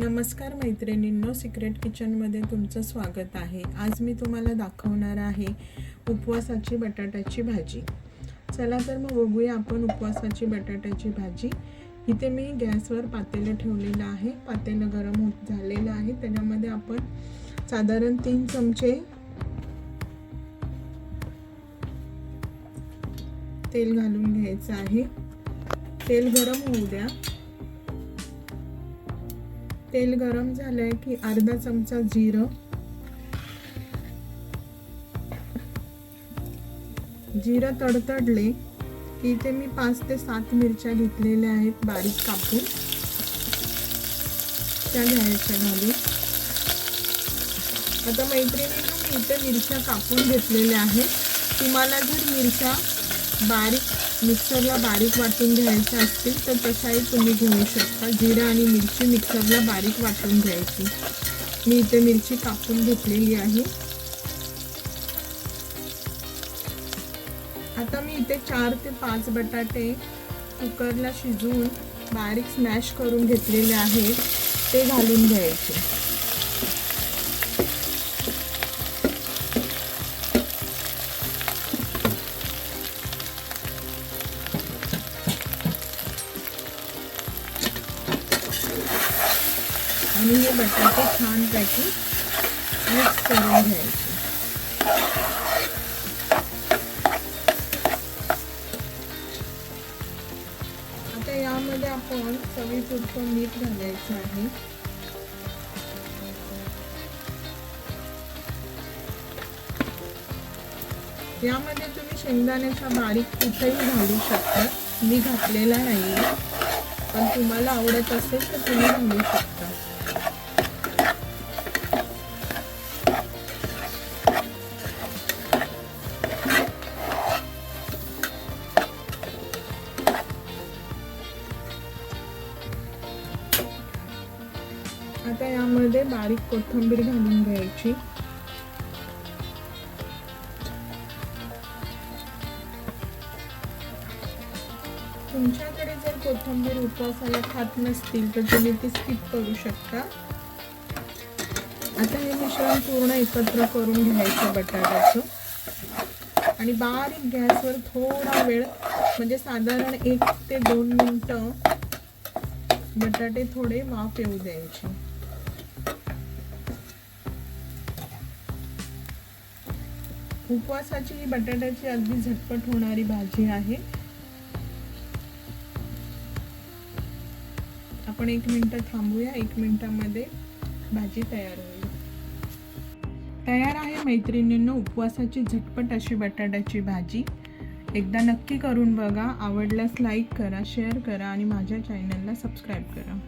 नमस्कार मैत्रिणींनो सिक्रेट किचनमध्ये तुमचं स्वागत आहे. आज मी तुम्हाला दाखवणार आहे उपवासाची बटाट्याची भाजी. चला तर मग बघूया आपण उपवासाची बटाट्याची भाजी. इथे मी गॅसवर पातेलं ठेवलेलं आहे. पातेलं गरम होत झालेलं आहे. त्याच्यामध्ये आपण साधारण तीन चमचे तेल घालून घ्यायचं आहे. तेल गरम होऊ द्या. तेल गरम झालंय की अर्धा चमचा जिरं. जिरं तडतडले की इथे मी पाच ते सात मिरच्या घेतलेल्या आहेत बारीक कापून. त्या घ्यायच्या घालून आता मैत्रिणींना मी इथे मिरच्या कापून घेतलेल्या आहेत. तुम्हाला जर मिरच्या बारीक मिक्सरला बारीक वाटून घ्यायचे असतील तर तशाही तुम्ही घेऊ शकता. जिरा आणि मिरची मिक्सरला बारीक वाटून घ्यायची. मी इथे मिरची कापून घेतलेली आहे. आता मी इथे चार ते पाच बटाटे कुकरला शिजवून बारीक स्मॅश करून घेतलेले आहेत. ते घालून घ्यायचे. आणि हे बटाटे छानपैकी मिक्स करून घ्यायचे. आता यामध्ये आपण चवीपुरतं मीठ घालायचं आहे. यामध्ये तुम्ही शेंगदाण्याचा बारीक कुठेही घालू शकता. मी घातलेला नाही पण तुम्हाला आवडत असेल तर तुम्ही घालू शकता. आता यामध्ये बारीक कोथिंबीर घालून घ्यायची. तुमच्याकडे जर कोथिंबीर उपवासाला खात नसतील तर तुम्ही ती स्किप करू शकता. आता हे मिश्रण पूर्ण एकत्र करून घ्यायचं बटाट्याचं. आणि बारीक गॅसवर थोडा वेळ म्हणजे साधारण एक ते दोन मिनटं बटाटे थोडे वाफ येऊ द्यायचे. उपवासाची ही बटाट्याची अगदी झटपट होणारी भाजी आहे. आपण एक मिनटं थांबूया एक मिनटामध्ये भाजी तयार होईल. तयार आहे मैत्रिणींनो उपवासाची झटपट अशी बटाट्याची भाजी. एकदा नक्की करून बघा आवडल्यास लाईक करा शेअर करा आणि माझ्या चॅनलला सबस्क्राईब करा.